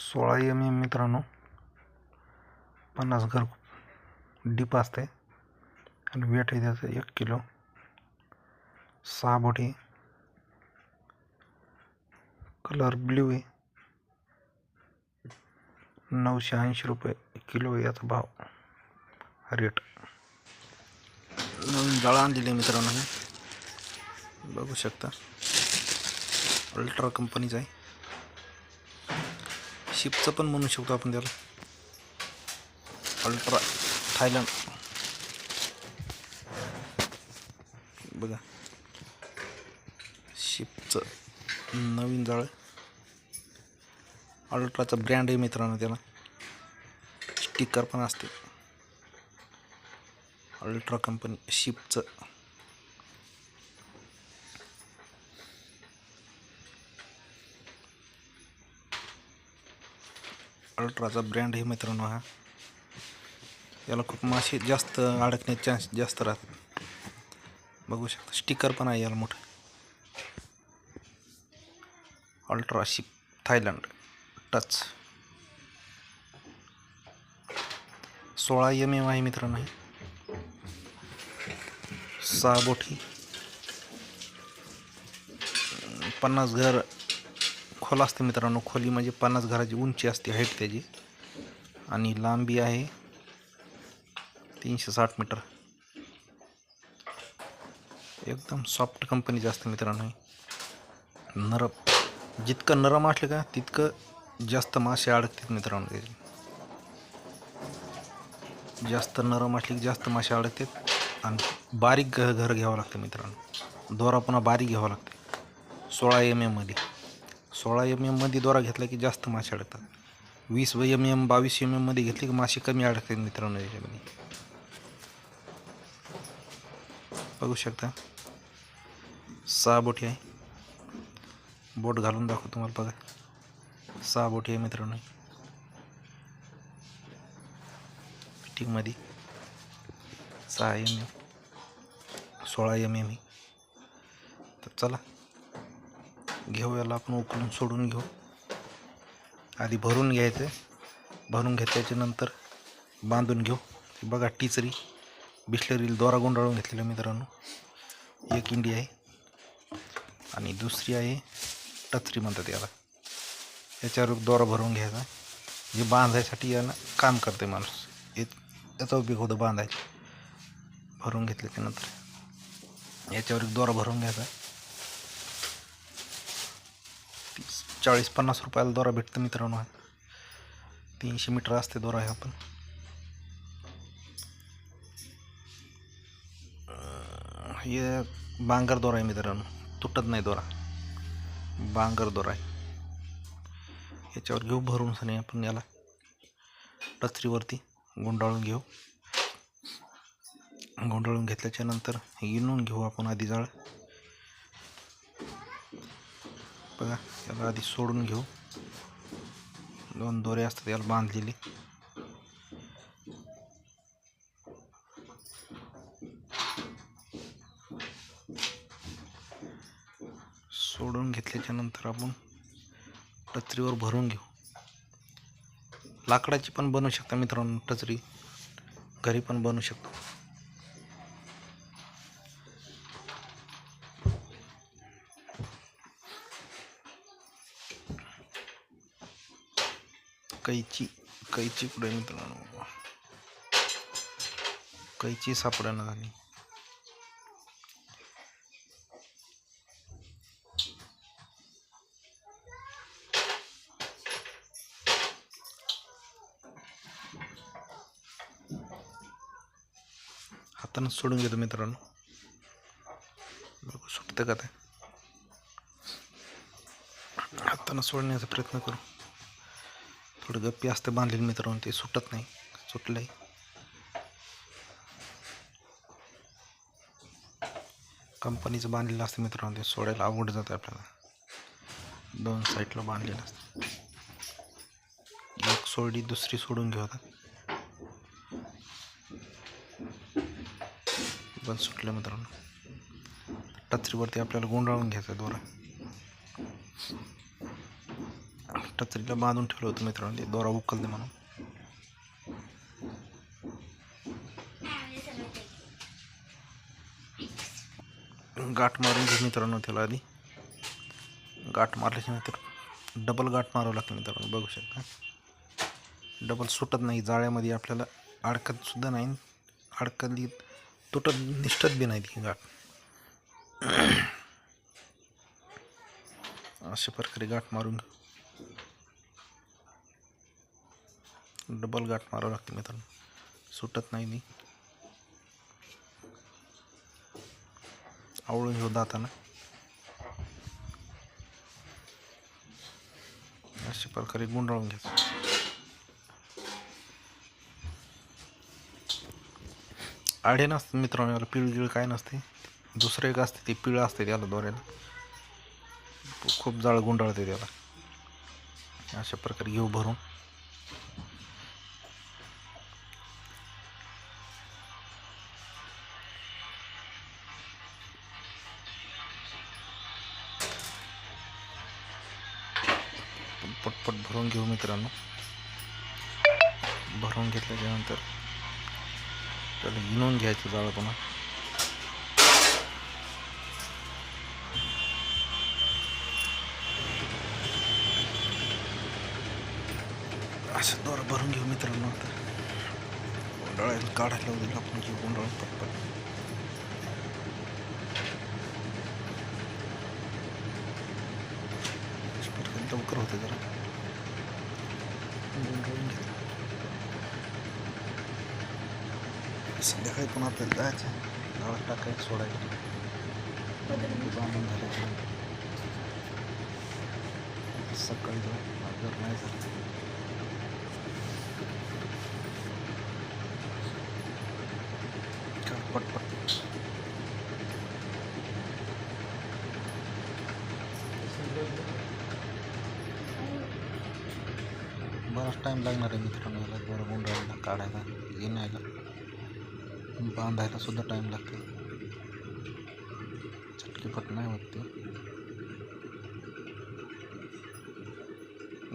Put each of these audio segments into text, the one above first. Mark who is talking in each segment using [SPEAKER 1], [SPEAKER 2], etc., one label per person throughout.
[SPEAKER 1] सोळा M M मित्रांनो. पन्नास घर डीप असते आणि वेट आहे त्याचं एक किलो सहा बोटी. कलर ब्ल्यू आहे. नऊशे ऐंशी रुपये किलो याचा भाव. रेट नवीन जाळं आणलेली आहे मित्रांनो. बघू शकता. अल्ट्रा कंपनीचा आहे. शिपचं पण म्हणू शकतो आपण त्याला. अल्ट्रा थायलंड बघा. शिपचं नवीन जाळं अल्ट्राचा ब्रँड आहे मित्रांनो त्याला. स्टिकर पण असते. अल्ट्रा कंपनी शिपचं अल्ट्राचा ब्रँड आहे मित्रांनो हा. याला खूप मासे जास्त अडकण्याचे चान्स जास्त राहतात. बघू शकता स्टिकर पण आहे याला मोठं. Ultra ship Thailand touch. सोळा एम एम आहे मित्रांनो सहा बोटी. पन्नास घर खोल असते मित्रांनो. खोली म्हणजे पन्नास घराची उंची असते हाईट त्याची. आणि लांबी आहे तीनशे साठ मीटर. एकदम सॉफ्ट कंपनीचे असते मित्रांनो हे. नरम. जितकं नरम असले का तितकं जास्त मासे अडकतात मित्रांनो त्याचे. जास्त नरम असले की जास्त मासे अडकतात आणि बारीक घ घर घ्यावं लागतं मित्रांनो. दोरा पुन्हा बारीक घ्यावं लागते. सोळा एम एममध्ये सोळा एम एममध्ये दोरा घेतला की जास्त मासे अडकतात. वीस एम एम बावीस एम एममध्ये घेतले की मासे कमी अडकतात मित्रांनो याच्यामध्ये. बघू शकता. सहा बोटी आहे. बोट घालून दाखवतो तुम्हाला बघा. सहा बोटी आहे मित्रांनो. फिटिंगमध्ये सहा एम एम सोळा एम एम तर चला. घेऊ याला आपण उकळून सोडून घेऊ. आधी भरून घ्यायचं. भरून घेतल्याच्या नंतर बांधून घेऊ. बघा टिचरी बिस्लरील दोरा गुंडाळून घेतलेला मित्रांनो. एक इंडी आहे आणि दुसरी आहे टचरी म्हणतात याला. याच्यावर दोरा भरून घ्यायचा. जे बांधायसाठी यानं काम करते माणूस. याचा उपयोग होतो बांधायचा भरून घेतल्याच्या नंतर. याच्यावर एक दोरा भरून घ्यायचा. चाळीस पन्नास रुपयाला दोरा भेटतो मित्रांनो. हा तीनशे मीटर असते दोरा आहे आपण. हे बांगर दोरा आहे मित्रांनो. तुटत नाही दोरा. बांगर दोरा आहे. याच्यावर घेऊ भरून सनी आपण याला. टचरीवरती गुंडाळून घेऊ. गुंडाळून घेतल्याच्या नंतर इनून घेऊ आपण आधी जाळ. बघा याला आधी सोडून घेऊ. दोन दोरे असतात याला बांधलेली. सोडून घेतल्याच्या नंतर आपण टचरीवर भरून घेऊ. लाकडाची पण बनवू शकता मित्रांनो टचरी. घरी पण बनवू शकतो. कैची कैची कुठे मित्रांनो कैची सापडेना झाली हातानं सोडून घेतो मित्रांनो बघू सुटतं का ते हातानं सोडण्याचा प्रयत्न करू थोडं गप्पी असतं बांधलेलं मित्रांनो ते सुटत नाही सुटलंय. कंपनीचं बांधलेलं असतं मित्रांनो ते सोडायला अवघड जातं आपल्याला. दोन साईडला बांधलेलं असतं. एक सोडली दुसरी सोडून घेऊ आता. पण सुटलं मित्रांनो. टचरीवरती आपल्याला गुंडाळून घ्यायचं दोरा. टचरीला बांधून ठेवलं होतं मित्रांनो. ते दोरा उकलते म्हणून. गाठ मारून घे मित्रांनो त्याला आधी. गाठ मारल्याच्या नंतर डबल गाठ मारावं लागतं मित्रांनो बघू शकता. डबल सुटत नाही जाळ्यामध्ये आपल्याला अडकत सुद्धा नाही. अडकली तुटत निष्ठत बी नाही ती गाठ. अशा प्रकारे गाठ मारून घेऊ डबल गाठ मारावं लागते मित्रांनो. सुटत नाही मी. आवळून घेऊ दाताना. अशा प्रकारे गुंडाळून घ्यायचं. आडे नसतं मित्रांनो याला पिळ गिळ काय नसते. दुसरं एक असते ते पिळं असते त्याला दोऱ्याला. खूप जाळ गुंडाळते त्याला. अशा प्रकारे घेऊ भरून. भरून घेऊ मित्रांनो. भरून घेतल्याच्यानंतर त्याला गिनून घ्यायचं जाळं पुन्हा असं दोर भरून घेऊ मित्रांनो आता. गुंडाळायला काढायला होईल आपण घेऊ गुंडाळून पटपट लवकर होते जरा गुंडाळून घेतो संध्याकाळी पण आपल्याला जायचं गावात टाकायचं सोडायचं. बांधून झाल्याच्या सकाळी जाऊ आपल्याला नाही झालं. पटपट बराच टाईम लागणार आहे मित्रांनो याला. जरा गुंडाळायला काढायला येण्याला बांधायला सुद्धा टाईम लागते. चटकीपट नाही होत ते.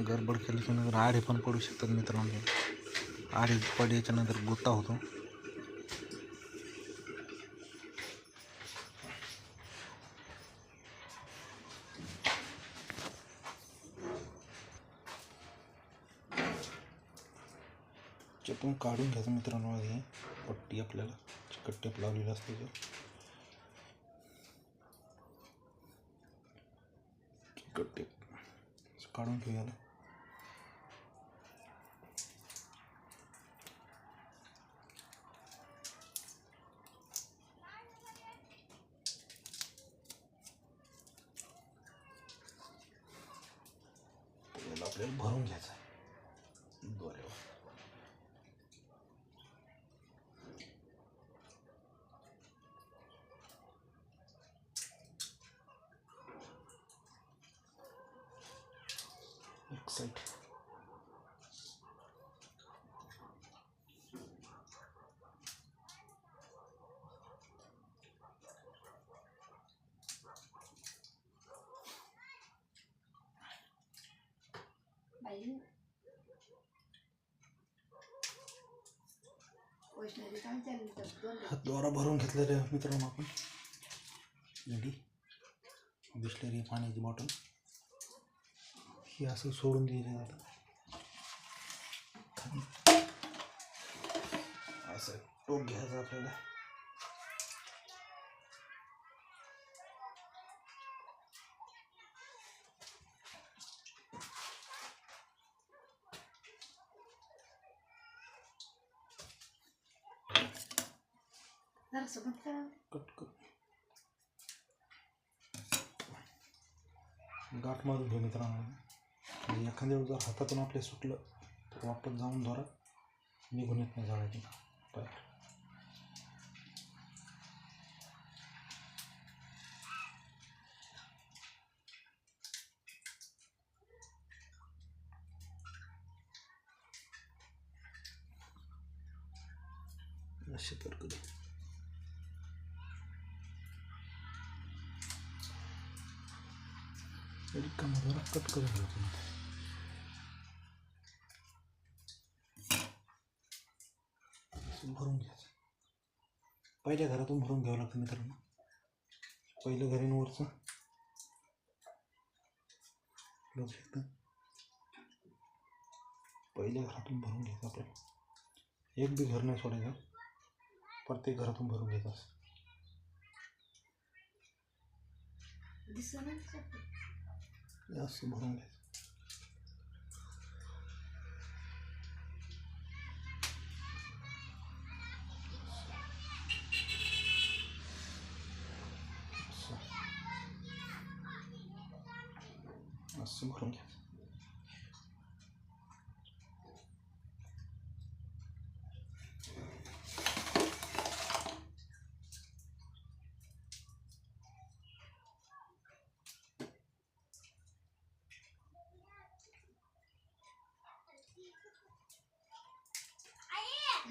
[SPEAKER 1] गडबड केल्याच्यानंतर आडे पण पडू शकतात मित्रांनो. आडे पडल्याच्या नंतर गोता होतो. चेपून काढून घ्यायचं मित्रांनो आधी. पट्टी आपल्याला चिकट टेप लावलेलं असते त्याच्यावर. चिकट टेप. काढून घेऊयाला आपल्याला भरून घ्यायचं आहे. एक साईड
[SPEAKER 2] बाई वैष्णवी काय चालली तर दोन
[SPEAKER 1] हा दोरा भरून घेतलेला आहे मित्रांनो आपण. रेडी बिस्लरी पाण्याची बॉटल ही असं सोडून दिली खाली असं टोक घ्यायचं आपल्याला. कट कर. गाठ मारून घेऊ मित्रांनो. आणि एखाद्या वेळेस जर हातातून आपल्या सुटलं तर वापस जाऊन द्वारा निघून येत नाही जाळ्यातून बाहेर भरून घ्यायचं. पहिल्या घरातून भरून घ्यावं लागतं मित्रांनो. पहिलं घर वरचं बघू शकता पहिल्या घरातून भरून घ्यायचं आपल्याला. एक बी घर नाही सोडायचं. प्रत्येक घरातून भरून घ्यायचं असं. असं भरून घ्यायचं. असं. असं भरून घ्यायचं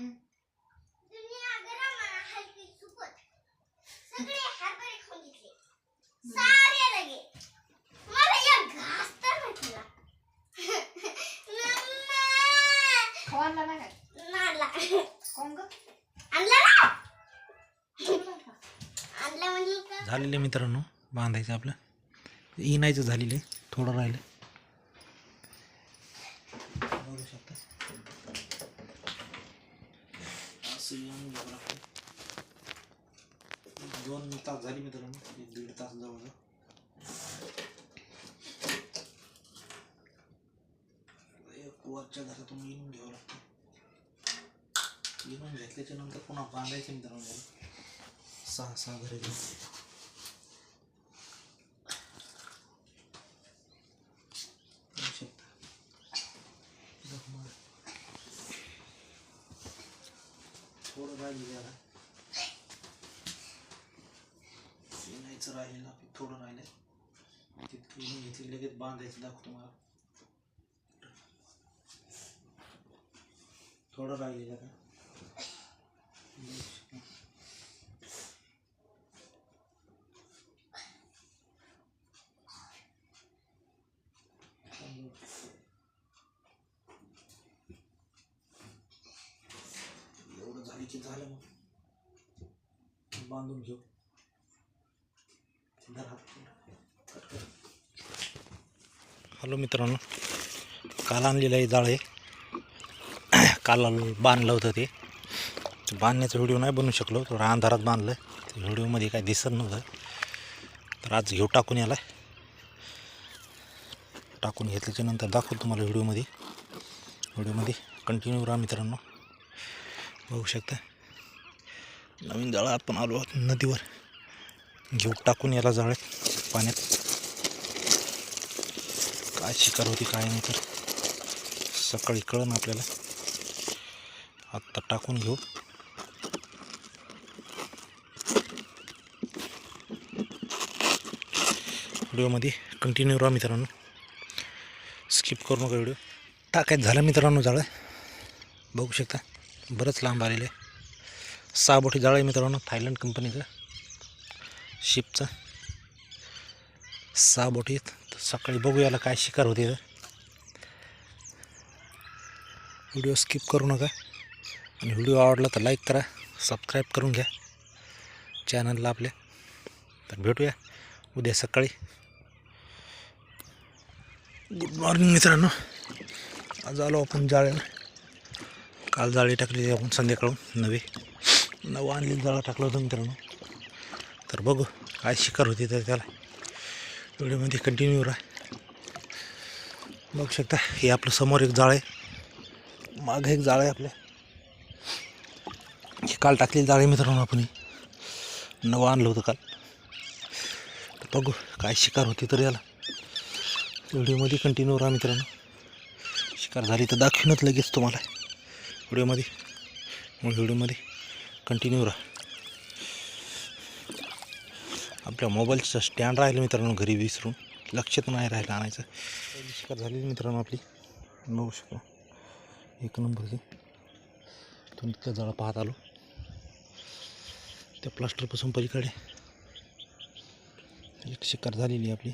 [SPEAKER 3] तुम्ही अगं मला हलकी सुकत सगळे हरभरे खाऊन घेतले सारे लगे मला एक घास तर भेटला
[SPEAKER 2] खाऊ आणला नाही काय
[SPEAKER 3] नाला
[SPEAKER 2] कोण ग
[SPEAKER 3] आणला ना
[SPEAKER 2] आणला का?
[SPEAKER 3] आणला म्हणजे का
[SPEAKER 1] झालेले मित्रांनो बांधायचं आपलं. इनायचं झालेलं आहे थोडं राहिलं. बघू शकता. असं येऊन घ्यावं लागतं दोन तास झाली मित्रांनो एक दीड तास जवळ एक वरच्या घरातून येऊन घ्यावं लागतं. इनून घेतल्याच्या नंतर पुन्हा बांधायचं मित्रांनो. सहा सहा घरे घेऊन बघू शकता. बघ मग. थोडं राहिलं जरा येण्याचं राहिलं आपलं थोडं राहिलं तितकं येऊन घेतली लगेच बांधायचं दाखवतो मला थोडं राहिले जरा बघू शकता. एवढं झाली की झालं मग बांधून घेऊ हॅलो मित्रांनो काल आणलेलं आहे जाळे काल बांधलं होतं ते. बांधण्याचा व्हिडिओ नाही बनवू शकलो थोडा अंधारात बांधलं ते व्हिडिओमध्ये काय दिसत नव्हतं. तर आज घेऊ टाकून याला. टाकून घेतल्याच्या नंतर दाखवतो तुम्हाला व्हिडिओमध्ये. व्हिडिओमध्ये कंटिन्यू राहा मित्रांनो. बघू शकता. नवीन जाळं आपण आलो आहोत नदीवर. घेऊ टाकून याला जाळे पाण्यात. काय शिकार होती काय नाही तर. सकाळी कळण आपल्याला. आत्ता टाकून घेऊ. व्हिडिओमध्ये कंटिन्यू राहा मित्रांनो. स्किप करू नका व्हिडिओ. टाकायचं झालं मित्रांनो जाळं. बघू शकता बरंच लांब आलेलं आहे. सहा बोटी जाळं आहे मित्रांनो थायलंड कंपनीचं शिपचा. सहा बोटी आहेत. तर सकाळी बघू याला काय शिकार होते. व्हिडिओ स्किप करू नका. आणि व्हिडिओ आवडला तर लाईक करा सबस्क्राईब करून घ्या. चॅनलला आपल्या तर भेटूया उद्या सकाळी. गुड मॉर्निंग मित्रांनो. आज आलो आपण जाळ्याला. काल जाळी टाकली आपण संध्याकाळून नवी. नवं आणलेलं जाळं टाकलं होतं मित्रांनो. तर बघू काय शिकार होती तर त्याला. व्हिडिओमध्ये कंटिन्यू राहा. बघू शकता हे आपलं समोर एक जाळ आहे. मागं एक जाळ आहे आपल्या. हे काल टाकलेली जाळे मित्रांनो आपण नवं आणलं होतं काल. तर बघू काय शिकार होती तर याला. व्हिडिओमध्ये कंटिन्यू राहा मित्रांनो. शिकार झाली तर दाखवूनच लगेच तुम्हाला. व्हिडिओमध्ये. व्हिडिओमध्ये कंटिन्यू राहा. आपल्या मोबाईलचं स्टँड राहिलं मित्रांनो घरी विसरून. लक्षात नाही राहिलं आणायचं. शिकार झालेली मित्रांनो आपली. बघू शकतो एक नंबरची तुम्ही इतक्या जाळं पाहत आलो. त्या प्लास्टरपासून पलीकडे. एक शिकार झालेली आहे आपली.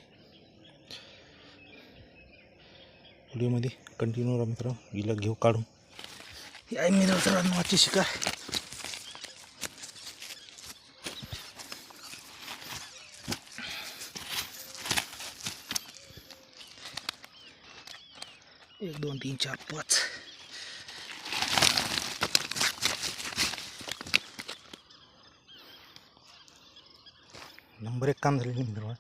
[SPEAKER 1] व्हिडिओमध्ये कंटिन्यू राहा मित्र हिला घेऊ काढून. ही आहे मित्रांनो आजची शिकार. एक दोन तीन चार पाच. नंबर एक काम झालेले मित्र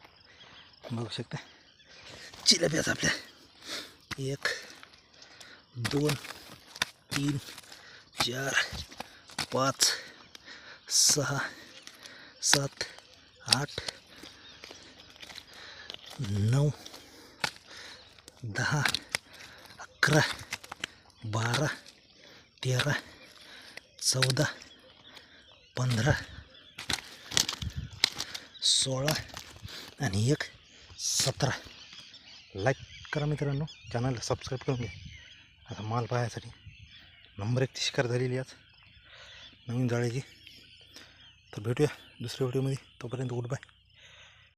[SPEAKER 1] बघू शकता. चिलाप्याच आपल्या. एक दोन तीन चार पाच सहा सात आठ नऊ दहा अकरा बारा तेरा चौदा पंधरा सोळा आणि एक सतरा. लाईक करा मित्रांनो चॅनलला सबस्क्राईब करून घ्या. आता माल पाहायसाठी. नंबर एक शिकार झालेली आज. नवीन जाळ्याची. तर भेटूया दुसऱ्या व्हिडिओमध्ये तोपर्यंत गुड बाय